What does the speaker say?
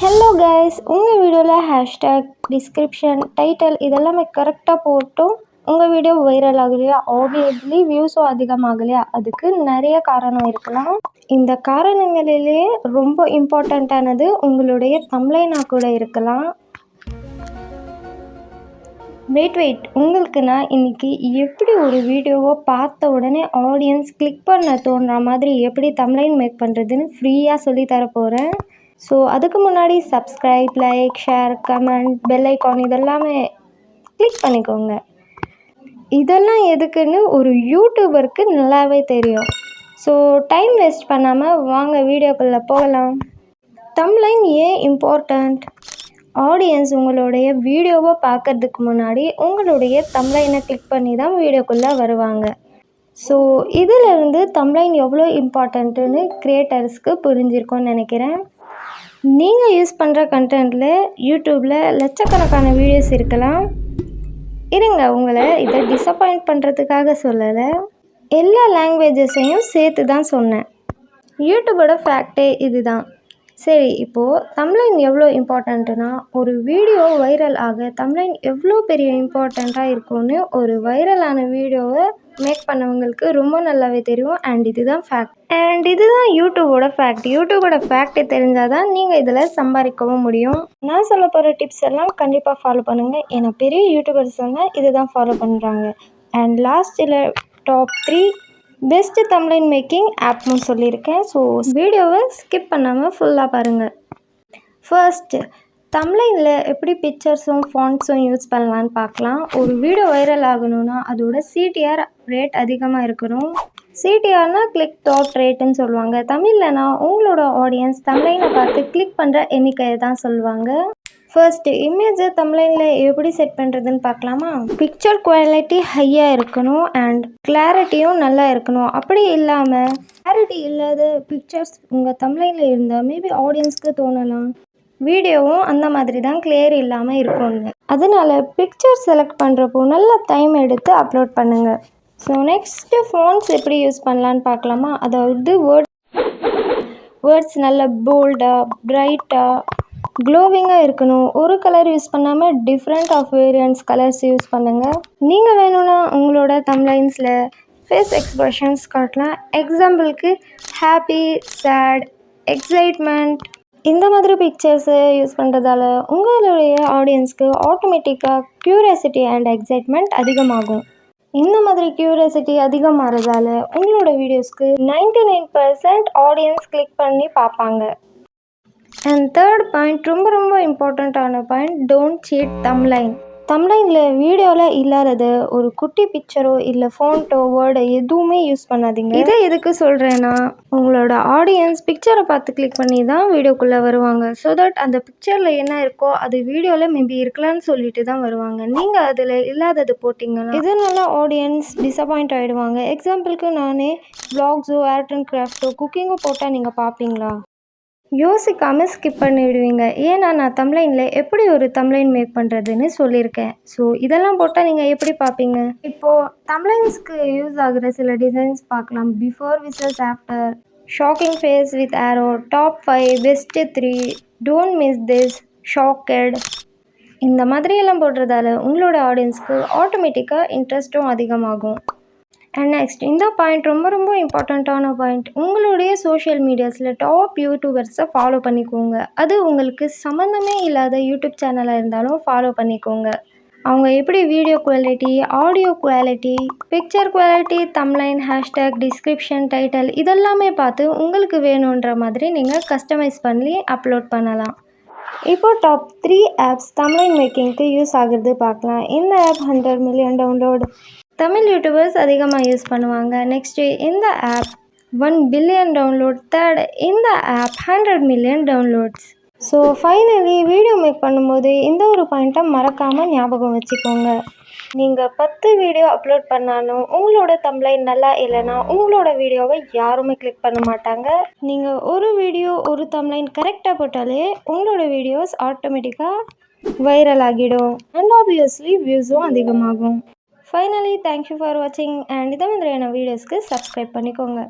Hello guys உங்கள் வீடியோவில் hashtag description title இதெல்லாமே கரெக்டாக போட்டும் உங்கள் வீடியோ வைரல் ஆகலையா? ஆப்வியஸ்லி வியூஸும் அதிகமாகலையா? அதுக்கு நிறைய காரணம் இருக்கலாம். இந்த காரணங்களிலே ரொம்ப இம்பார்ட்டண்ட்டானது உங்களுடைய தம்லைனாக கூட இருக்கலாம். வெயிட் வெயிட் உங்களுக்கு நான் இன்றைக்கி எப்படி ஒரு வீடியோவை பார்த்த உடனே ஆடியன்ஸ் கிளிக் பண்ண தோன்ற மாதிரி எப்படி தம்லைன் மேக் பண்ணுறதுன்னு ஃப்ரீயாக சொல்லி போகிறேன் ஸோ அதுக்கு முன்னாடி subscribe like share comment bell icon இதெல்லாமே கிளிக் பண்ணிக்கோங்க. இதெல்லாம் எதுக்குன்னு ஒரு யூடியூபருக்கு நல்லாவே தெரியும். ஸோ டைம் வேஸ்ட் பண்ணாமல் வாங்க வீடியோக்குள்ளே போகலாம். தம்லைன் ஏன் இம்பார்ட்டண்ட் ஆடியன்ஸ் உங்களுடைய வீடியோவை பார்க்கறதுக்கு முன்னாடி உங்களுடைய தம்லைனை கிளிக் பண்ணி தான் வீடியோக்குள்ளே வருவாங்க. ஸோ இதிலிருந்து தம்லைன் எவ்வளோ இம்பார்ட்டண்ட்டுன்னு க்ரியேட்டர்ஸ்க்கு புரிஞ்சிருக்கோன்னு நினைக்கிறேன். நீங்கள் யூஸ் பண்ணுற கண்டென்ட்டில் யூடியூப்பில் லட்சக்கணக்கான வீடியோஸ் இருக்கலாம். இருங்க உங்களை இதை டிசப்பாயிண்ட் பண்ணுறதுக்காக சொல்லலை. எல்லா லாங்குவேஜஸையும் சேர்த்து தான் சொன்னேன். யூடியூபோட ஃபேக்டே இதுதான். சரி இப்போது தம்ப்லைன் எவ்வளோ இம்பார்ட்டண்ட்டுனா ஒரு வீடியோ வைரல் ஆக தம்ப்லைன் எவ்வளோ பெரிய இம்பார்ட்டண்ட்டாக இருக்கும்னு ஒரு வைரலான வீடியோவை மேக் பண்ணவங்களுக்கு ரொம்ப நல்லாவே தெரியும். அண்ட் இதுதான் ஃபேக்ட் அண்ட் இதுதான் யூடியூபோட ஃபேக்ட் யூடியூபோட ஃபேக்ட் தெரிஞ்சால் தான் நீங்கள் இதில் சம்பாதிக்கவும் முடியும். நான் சொல்ல போகிற டிப்ஸ் எல்லாம் கண்டிப்பாக ஃபாலோ பண்ணுங்கள் ஏன்னா பெரிய யூடியூபர்ஸ் எல்லாம் இதுதான் ஃபாலோ பண்ணுறாங்க அண்ட் லாஸ்ட்டில் top three best thumbnail making ஆப்னு சொல்லியிருக்கேன். ஸோ வீடியோவை ஸ்கிப் பண்ணாமல் ஃபுல்லாக பாருங்கள் ஃபர்ஸ்ட்டு தம்ப்லைனில் எப்படி பிக்சர்ஸும் ஃபாண்ட்ஸும் யூஸ் பண்ணலான்னு பார்க்கலாம். ஒரு வீடியோ வைரல் ஆகணும்னா அதோட சிடிஆர் ரேட் அதிகமாக இருக்கணும். சிடிஆர்னா கிளிக் டாட் ரேட்டுன்னு சொல்லுவாங்க. தமிழ்லனா உங்களோட ஆடியன்ஸ் தம்லைனை பார்த்து கிளிக் பண்ணுற எண்ணிக்கையை தான் சொல்லுவாங்க. ஃபர்ஸ்ட்டு இமேஜை தம்ப்லைனில் எப்படி செட் பண்ணுறதுன்னு பார்க்கலாமா? பிக்சர் குவாலிட்டி ஹையாக இருக்கணும் அண்ட் கிளாரிட்டியும் நல்லா இருக்கணும். அப்படி இல்லாமல் கிளாரிட்டி இல்லாத பிக்சர்ஸ் உங்கள் தம்ப்லைனில் இருந்தால் மேபி ஆடியன்ஸ்க்கு தோணலாம். வீடியோவும் அந்த மாதிரி தான் கிளியர் இல்லாமல் இருக்கும்னு. அதனால் பிக்சர் செலக்ட் பண்ணுறப்போ நல்ல டைம் எடுத்து அப்லோட் பண்ணுங்கள் ஸோ நெக்ஸ்ட்டு ஃபோன்ஸ் எப்படி யூஸ் பண்ணலான்னு பார்க்கலாமா? அதாவது வேர்ட் வேர்ட்ஸ் நல்ல போல்டாக ப்ரைட்டாக க்ளோவிங்காக இருக்கணும். ஒரு கலர் யூஸ் பண்ணாமல் different of variance colours use பண்ணுங்கள் நீங்கள் வேணும்னா உங்களோட தம்லைன்ஸில் ஃபேஸ் எக்ஸ்ப்ரெஷன்ஸ் காட்டலாம். எக்ஸாம்பிளுக்கு ஹாப்பி சேட் எக்ஸைட்மெண்ட் இந்த மாதிரி பிக்சர்ஸை யூஸ் பண்ணுறதால உங்களுடைய ஆடியன்ஸ்க்கு ஆட்டோமேட்டிக்காக க்யூரியாசிட்டி அண்ட் எக்ஸைட்மெண்ட் அதிகமாகும். இந்த மாதிரி க்யூரியாசிட்டி அதிகமாகிறதால உங்களோட வீடியோஸ்க்கு ninety nine percent audience click பண்ணி பார்ப்பாங்க. அண்ட் தேர்ட் பாயிண்ட் ரொம்ப ரொம்ப இம்பார்ட்டண்ட்டான பாயிண்ட் டோன்ட் சீட் தம்லைன் தம்லைனில் வீடியோவில் இல்லாதது ஒரு குட்டி பிக்சரோ இல்லை ஃபோன்ட்டோ வேர்டோ எதுவுமே யூஸ் பண்ணாதீங்க. இதை எதுக்கு சொல்கிறேன்னா உங்களோட ஆடியன்ஸ் பிக்சரை பார்த்து கிளிக் பண்ணி தான் வீடியோக்குள்ளே வருவாங்க. ஸோ தட் அந்த பிக்சரில் என்ன இருக்கோ அது வீடியோவில் மேபி இருக்கலாம்னு சொல்லிட்டு தான் வருவாங்க. நீங்கள் அதில் இல்லாதது போட்டிங்கன்னா இதனால ஆடியன்ஸ் டிசப்பாயிண்ட் ஆகிடுவாங்க எக்ஸாம்பிளுக்கு நானே வ்ளாக்ஸோ ஆர்ட் அண்ட் கிராஃப்ட்டோ குக்கிங்கோ போட்டால் நீங்கள் பார்ப்பீங்களா? யோசிக்காமல் ஸ்கிப் பண்ணிவிடுவீங்க ஏன்னா நான் தம்ப்லைனில் எப்படி ஒரு தம்லைன் மேக் பண்ணுறதுன்னு சொல்லியிருக்கேன். ஸோ இதெல்லாம் போட்டால் நீங்கள் எப்படி பார்ப்பீங்க? இப்போது தம்ப்லைன்ஸ்க்கு யூஸ் ஆகுற சில டிசைன்ஸ் பார்க்கலாம். Before versus after shocking face with arrow top five best three don't miss this shocked இந்த மாதிரியெல்லாம் போடுறதால உங்களோட ஆடியன்ஸ்க்கு ஆட்டோமேட்டிக்காக இன்ட்ரெஸ்ட்டும் அதிகமாகும். அண்ட் நெக்ஸ்ட் இந்த பாயிண்ட் ரொம்ப ரொம்ப இம்பார்ட்டண்ட்டான பாயிண்ட் உங்களுடைய சோஷியல் மீடியாஸில் டாப் யூடியூபர்ஸை ஃபாலோ பண்ணிக்கோங்க. அது உங்களுக்கு சம்மந்தமே இல்லாத யூடியூப் சேனலாக இருந்தாலும் ஃபாலோ பண்ணிக்கோங்க. அவங்க எப்படி video quality audio quality picture quality thumbnail hashtag description title இதெல்லாமே பார்த்து உங்களுக்கு வேணுன்ற மாதிரி நீங்கள் கஸ்டமைஸ் பண்ணி அப்லோட் பண்ணலாம். இப்போ டாப் த்ரீ ஆப்ஸ் தமிழ் மேக்கிங்க்கு யூஸ் ஆகுறது பார்க்கலாம். இந்த app hundred million download Tamil YouTubers அதிகமாக யூஸ் பண்ணுவாங்க. நெக்ஸ்ட்டு இந்த app one billion download third இந்த app hundred million downloads so finally video make பண்ணும்போது இந்த ஒரு பாயிண்ட்டை மறக்காமல் ஞாபகம் வச்சுக்கோங்க. நீங்கள் பத்து வீடியோ அப்லோட் பண்ணாலும் உங்களோட தம்ப்லைன் நல்லா இல்லைன்னா உங்களோட வீடியோவை யாருமே கிளிக் பண்ண மாட்டாங்க. நீங்கள் ஒரு வீடியோ ஒரு தம்ப்லைன் கரெக்டாக போட்டாலே உங்களோட வீடியோஸ் ஆட்டோமேட்டிக்காக வைரல் ஆகிடும். அண்ட் ஆப்வியஸ்லி வியூஸும் அதிகமாகும். ஃபைனலி தேங்க்யூ ஃபார் வாட்சிங் அண்ட் இதை மாதிரியான வீடியோஸ்க்கு சப்ஸ்கிரைப் பண்ணிக்கோங்க.